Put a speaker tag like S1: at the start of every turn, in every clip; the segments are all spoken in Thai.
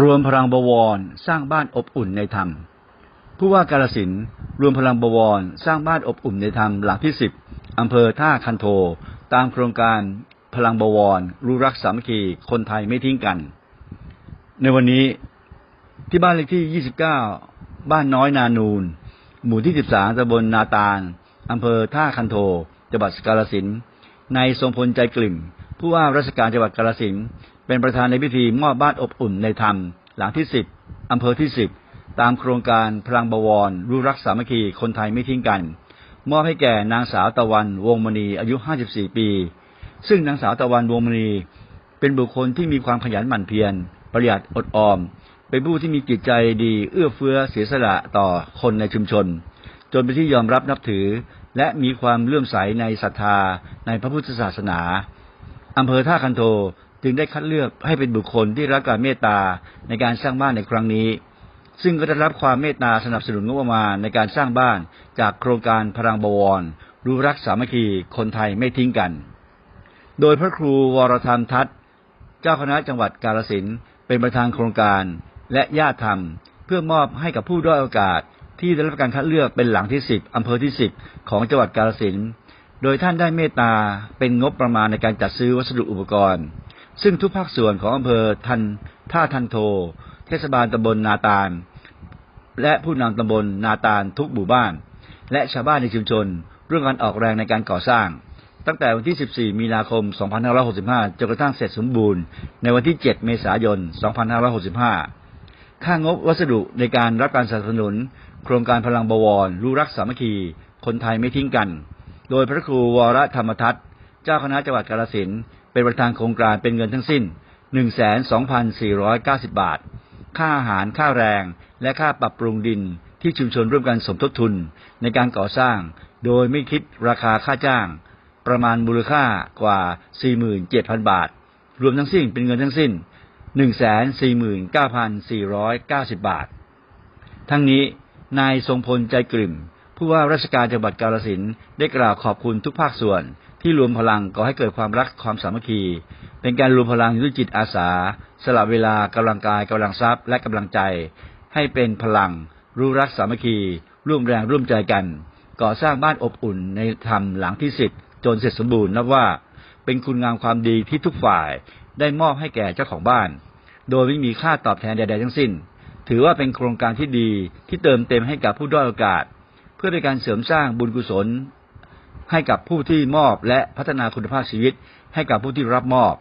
S1: รวมพลังบวรสร้างบ้านอบอุ่นในธรรม ผู้ว่ากาลสินธุ์รวมพลังบวรสร้างบ้านอบอุ่นในธรรมหลังที่สิบอำเภอท่าคันโท ตามโครงการพลังบวรรู้รักสามัคคีคนไทยไม่ทิ้งกัน ในวันนี้ที่บ้านเลขที่ 29 บ้านน้อยนานูน หมู่ที่ 13ตำบลนาตาลอำเภอท่าคันโทจังหวัดกาลสินธุ์ในทรงพลใจกลิ่มผู้ว่าราชการจังหวัดกาลสินธุ์ เป็นประธานในพิธีมอบบ้านอบอุ่นในธรรม หลังที่10อำเภอที่10ตามโครงการพลังบวรรู้รักสามัคคีคนไทยไม่ทิ้งกัน มอบให้แก่นางสาวตะวันวงมณีอายุ 54 ปี ซึ่งนางสาวตะวันวงมณีเป็นบุคคลที่มีความขยันหมั่นเพียร ประหยัดอดออม เป็นผู้ที่มีจิตใจดี เอื้อเฟื้อเสียสละต่อคนในชุมชน จนเป็นที่ยอมรับนับถือ และมีความเลื่อมใสในศรัทธาในพระพุทธศาสนาอำเภอท่าคันโท จึงได้คัดเลือกให้เป็นบุคคลที่รับการเมตตาในการสร้างบ้านในครั้งนี้ ซึ่งก็ได้รับความเมตตาสนับสนุนงบประมาณในการสร้างบ้านจากโครงการพลังบวรรู้รักสามัคคีคนไทยไม่ทิ้งกัน โดยพระครูวรธรรมทัตเจ้าคณะจังหวัดกาลสินเป็นประธานโครงการและญาติธรรม เพื่อมอบให้กับผู้ด้อยโอกาสที่ได้รับการคัดเลือกเป็นหลังที่สิบอำเภอที่สิบของจังหวัดกาลสิน โดยท่านได้เมตตาเป็นงบประมาณในการจัดซื้อวัสดุอุปกรณ์ ซึ่งทุกภาคส่วนของอำเภอทันท่าทันโท เทศบาลตำบลนาตาล และผู้นำตำบลนาตาลทุกหมู่บ้าน และชาวบ้านในชุมชนร่วมกันออกแรงในการก่อสร้าง ตั้งแต่วันที่ 14 มีนาคม 2565 จนกระทั่งเสร็จสมบูรณ์ ในวันที่ 7 เมษายน 2565 ค่างบวัสดุในการรับการสนับสนุน โครงการพลังบวรรู้รักสามัคคี คนไทยไม่ทิ้งกัน โดยพระครูวรธรรมทัตเจ้าคณะจังหวัดกาฬสินธุ เป็นประธานโครงการเป็นเงินทั้งสิ้น 12,490 บาท ค่าอาหารค่าแรง และค่าปรับปรุงดินที่ชุมชนร่วมกันสมทบทุนในการก่อสร้าง โดยไม่คิดราคาค่าจ้าง ประมาณมูลค่ากว่า 47,000 บาท รวมทั้งสิ้นเป็นเงินทั้งสิ้น 149,490 บาท ทั้งนี้นายทรงพลใจกลิ่มผู้ว่าราชการจังหวัดกาฬสินได้กล่าวขอบคุณทุกภาคส่วน ที่รวมพลังก่อให้เกิดความรักความสามัคคี เป็นการรวมพลังด้วยจิตอาสา สละเวลากำลังกายกำลังทรัพย์ และกำลังใจ ให้เป็นพลัง รู้รักสามัคคี ร่วมแรงร่วมใจกัน ก่อสร้างบ้านอบอุ่นในธรรมหลังที่สิบจนเสร็จสมบูรณ์นับว่า เป็นคุณงามความดีที่ทุกฝ่ายได้มอบให้แก่เจ้าของบ้าน โดยไม่มีค่าตอบแทนใด ๆ ทั้งสิ้น ถือว่าเป็นโครงการที่ดีที่เติมเต็มให้กับผู้ด้อยโอกาส เพื่อเป็นการเสริมสร้างบุญกุศล ให้กับผู้ที่มอบและพัฒนาคุณภาพชีวิต ให้กับผู้ที่รับมอบ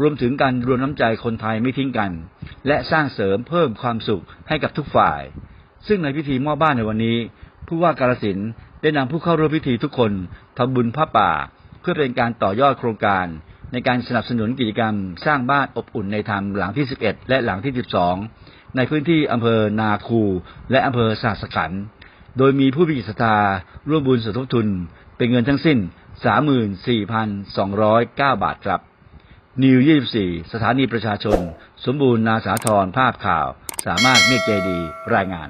S1: รวมถึงการรวมน้ำใจคนไทยไม่ทิ้งกัน และสร้างเสริมเพิ่มความสุขให้กับทุกฝ่าย ซึ่งในพิธีมอบบ้านในวันนี้ ผู้ว่ากาลสินธุ์ได้นำผู้เข้าร่วมพิธีทุกคนทำบุญผ้าป่า เพื่อเป็นการต่อยอดโครงการ ในการสนับสนุนกิจกรรม สร้างบ้านอบอุ่นในธรรมหลังที่ 11 และหลังที่ 12 ในพื้นที่อำเภอนาคู และอำเภอสาสขันโดยมีผู้มีจิตศรัทธาร่วมบุญสมทบทุน เป็นเงินทั้งสิ้น 34,209 บาทครับ นิว 24 สถานีประชาชน สมบูรณ์นาสาธรภาพข่าว สามารถเมฆเจดี รายงาน